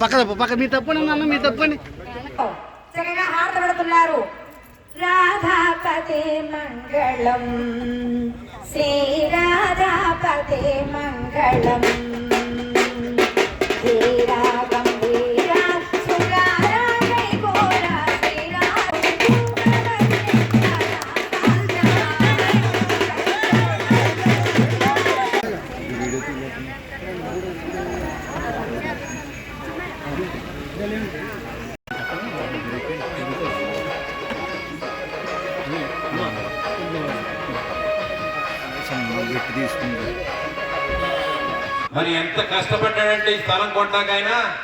పక్కన పక్క మీ తప్పండి నాన్న మీ తప్పండి. చక్కగా హారత పెడుతున్నారు. రాధాపతి మంగళం. శ్రీ రాధాపతి మంగళం. మరి ఎంత కష్టపడ్డాడంటే ఈ స్థలం కొట్టాకైనా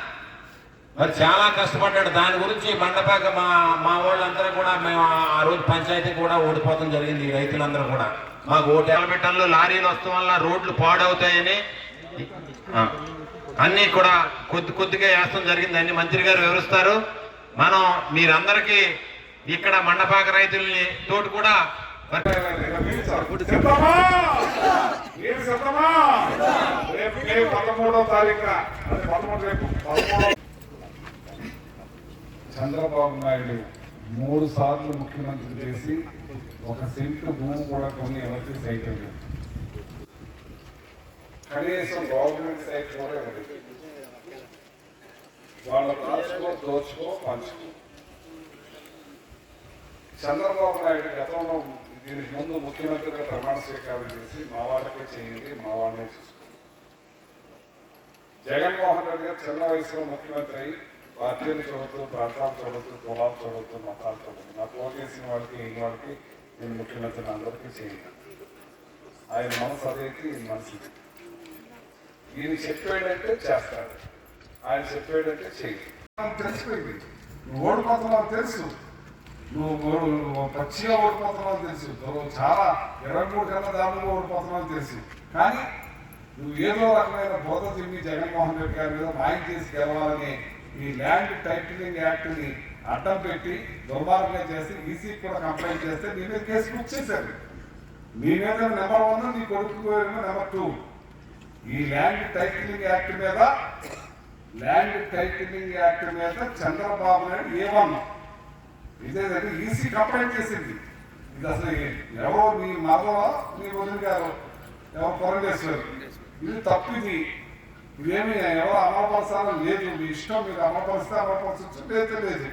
మరి చాలా కష్టపడ్డాడు. దాని గురించి మండపాక మా మా వాళ్ళందరూ కూడా మేము ఆ- రోజు పంచాయతీ కూడా ఓడిపోవడం జరిగింది ఈ రైతులందరూ కూడా. మాకు ఓటు ఎలబెట్టంలో లారీలు వస్తాం వల్ల రోడ్లు పాడవుతాయని. అన్నీ కూడా కొద్ది కొద్దిగా వేస్తాం జరిగింది. అన్ని మంత్రి గారు వివరిస్తారు. మనం మీరందరికీ ఇక్కడ మండపాక రైతుల్ని తోటి కూడా మీరు చంద్రబాబు నాయుడు మూడు సార్లు ముఖ్యమంత్రి చేసి ఒక సెంటు భూమి కూడా కొన్ని ఎవరికి సైతం లేదు కనీసం గవర్నమెంట్ సైట్ కూడా ఉంది వాళ్ళ దాచుకో దోచుకో పంచుకో. చంద్రబాబు నాయుడు గతంలో దీనికి ముందు ముఖ్యమంత్రిగా ప్రమాణ స్వీకారం చేసి మా వాళ్ళకే చేయండి మా వాళ్ళనే చూసుకోండి. జగన్మోహన్ రెడ్డి గారు చిన్న వయసులో ముఖ్యమంత్రి అయ్యి పార్టీలు చూడొద్దు ప్రాంతాలు చూడొద్దు కులాలు చూడొద్దు మతాలు చూడొద్దు. నాకు ఓటేసిన వాళ్ళకి ఈ వాళ్ళకి నేను ముఖ్యమంత్రిని అందరికీ చేయండి. ఆయన మనసు అదేకి మనసు. ఈయన చెప్పాడంటే చేస్తాడు. ఆయన చెప్పాడంటే చేయండి తెలిసిపోయింది. నువ్వు ఓడిపోతున్నావు తెలుసు. నువ్వు నువ్వు పచ్చిగా ఓడిపోతున్నావు తెలుసు. నువ్వు చాలా ఇరవై మూడు కన్నా దారుణంగా ఓడిపోతున్నావు తెలుసు. కానీ నువ్వు ఏదో రకమైన బోధ తిరిగి జగన్మోహన్ రెడ్డి గారి మీద మాయం చేసి గెలవాలని ఈ ల్యాండ్ టైటిలింగ్ యాక్ట్ని అడ్డం పెట్టి దుర్మార్గంగా చేసి ఈసీ కూడా కంప్లైంట్ చేస్తే నీ మీద కేసు బుక్ చేశారు. నీ మీద నెంబర్ వన్ నీ కొడుకు నెంబర్ టూ. ఈ ల్యాండ్ టైటిలింగ్ యాక్ట్ మీద ల్యాండ్ టైటిలింగ్ యాక్ట్ మీద చంద్రబాబు నాయుడు ఏమన్నా? ఇదేదంటే ఈసీ కంప్లైంట్ చేసింది. ఇది అసలు ఎవరో మీ మరో మీ వదిలి గారు ఎవరు పొరంగేశ్వరు ఇది తప్పు ఇది. ఇదేమి ఎవరు అమలుపరచాలని లేదు. మీ ఇష్టం మీరు అమలుపరిస్తే అమలుపరచచ్చు లేదు లేదు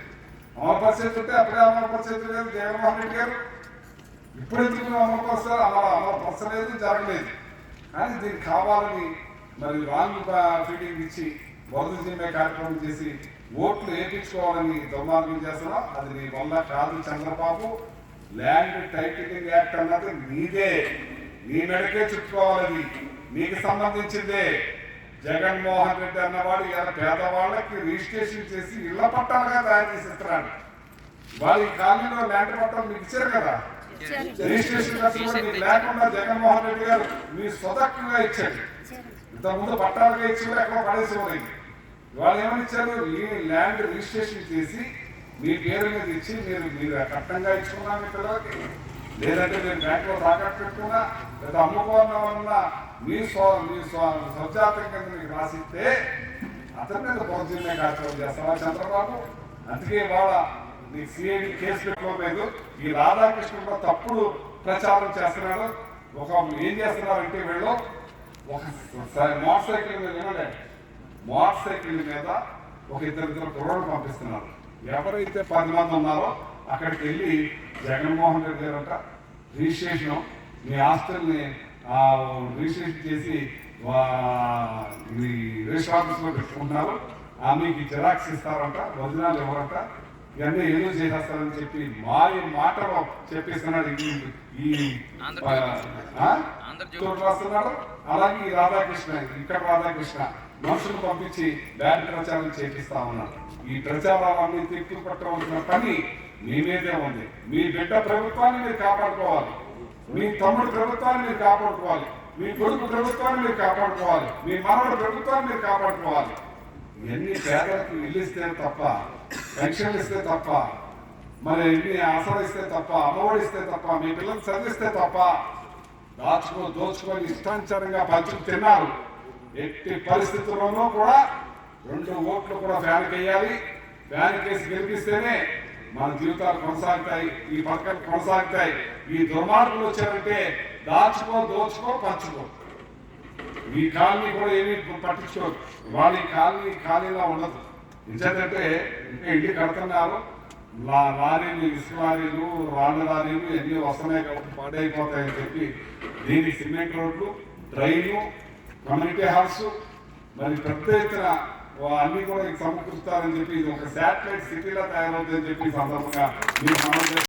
అమలుపరిచేస్తుంటే అప్పుడే అమలుపరిచేది లేదు. జగన్మోహన్ రెడ్డి గారు. ఇప్పుడు ఎందుకు మీరు అమలుపరుస్తారు అమలు అమలుపరచలేదు జరగలేదు. కానీ దీనికి కావాలని మరి రాంగ్ ఫీడింగ్ ఇచ్చి వరద జిమ్మే కార్యక్రమం చేసి ఓట్లు వేయించుకోవాలని దుర్మార్గం చేస్తున్నా అది నీ వల్ల కాదు చంద్రబాబు. ల్యాండ్ టైటిలింగ్ యాక్ట్ అన్నది నీదే. నీ మెడకే చుట్టుకోవాలి నీకు సంబంధించిందే. జగన్మోహన్ రెడ్డి అన్నవాడు ఇలా పేదవాళ్ళకి రిజిస్ట్రేషన్ చేసి ఇళ్ళ పట్టాలుగా తయారు చేసి ఇస్తున్నాడు వాళ్ళ కాలనీలో ల్యాండ్ పట్టాలు మీకు ఇచ్చారు కదా? రిజిస్ట్రేషన్ ఖర్చు లేకుండా జగన్మోహన్ రెడ్డి గారు మీ స్వతక్కంగా ఇచ్చారు. ఇంతకుముందు పట్టాలుగా ఇచ్చి కూడా ఎక్కడ పడేసేవారు వాళ్ళు ఏమని ఇచ్చారు? ఈ ల్యాండ్ రిజిస్ట్రేషన్ చేసి మీ పేరు మీద ఇచ్చి మీరు మీరు కట్టంగా ఇచ్చుకున్నా మీ పిల్లలకి. లేదంటే మీరు బ్యాంకులో తాకట్టు పెట్టుకున్నా లేదా అమ్ముకోవడం వల్ల మీ స్వ మీ స్వ స్వజాతం కింద మీకు రాసిస్తే అతని మీద పొరజిన్నే కార్యక్రమం చేస్తారా చంద్రబాబు? అందుకే ఇవాళ నీకు సిఐడి కేసు పెట్టుకోలేదు ఈ రాధాకృష్ణ కూడా తప్పుడు ప్రచారం చేస్తున్నాడు ఒక ఏం చేస్తున్నారంటే వీళ్ళు ఒక మోటార్ సైకిల్ మీద వినండి మోటార్ సైకిల్ మీద ఒక ఇద్దరు ఇద్దరు కుర్రోడు పంపిస్తున్నారు. ఎవరైతే పది మంది ఉన్నారో అక్కడికి వెళ్ళి జగన్మోహన్ రెడ్డి గారు అంట రిజిస్ట్రేషన్ మీ ఆస్తుల్ని రిజిస్ట్రేషన్ చేసి వా- రిజిస్టర్ ఆఫీస్లో పెట్టుకుంటున్నారు. ఆమెకి మీకు జిరాక్స్ ఇస్తారంట వదినాలు ఎవరంట ఇవన్నీ ఏదో చేసేస్తారని చెప్పి మాయ మాటలో చెప్పేస్తున్నాడు ఈ రాస్తున్నాడు అలాగే ఈ రాధాకృష్ణ ఇక్కడ రాధాకృష్ణ మనుషులు పంపించి బ్యాడ్ ప్రచారం చేపిస్తా ఉన్నాడు ఈ ప్రచారాలన్నీ తిప్పి పట్టవలసిన పని మీ మీదే ఉంది. మీ బిడ్డ ప్రభుత్వాన్ని మీరు కాపాడుకోవాలి. మీ తమ్ముడు ప్రభుత్వాన్ని మీరు కాపాడుకోవాలి. మీ కొడుకు ప్రభుత్వాన్ని మీరు కాపాడుకోవాలి. మీ మనవడు ప్రభుత్వాన్ని మీరు కాపాడుకోవాలి. ఇవన్నీ పేదలకు ఇల్లు ఇస్తే తప్ప పెన్షన్లు ఇస్తే తప్ప మరి ఇన్ని ఆసరా ఇస్తే తప్ప అమ్మఒడి ఇస్తే తప్ప మీ పిల్లలు చదివిస్తే తప్ప దాచుకో దోచుకొని ఇష్టానుసారంగా పంచుకు తిన్నారు. ఎట్టి పరిస్థితుల్లోనూ కూడా రెండు ఓట్లు కూడా ఫ్యాన్ వేయాలి ఫ్యాన్ కేసి గెలిపిస్తేనే మన జీవితాలు కొనసాగుతాయి ఈ పథకాలు కొనసాగుతాయి. ఈ దుర్మార్గులు వచ్చారంటే దాచుకో దోచుకో పంచుకో. ఈ కాలనీ కూడా ఏమీ పట్టించుకోరు. వాళ్ళ ఈ కాలనీ ఖాళీలా ఉండదు. ఎందుకంటే ఇంకా ఇల్లు కడుతున్నారు. లారీలు ఇసుక లారీలు లారీలు ఎన్ని వస్తున్నాయి కాబట్టి పాడైపోతాయని చెప్పి దీనికి సిమెంట్ రోడ్లు డ్రైన్లు కమ్యూనిటీ హాల్స్ మరి పెద్ద ఎత్తున అన్ని కూడా సమకూరుస్తారని చెప్పి ఇది ఒక శాటిలైట్ సిటీలా తయారవుతుందని చెప్పి సందర్భంగా మీరు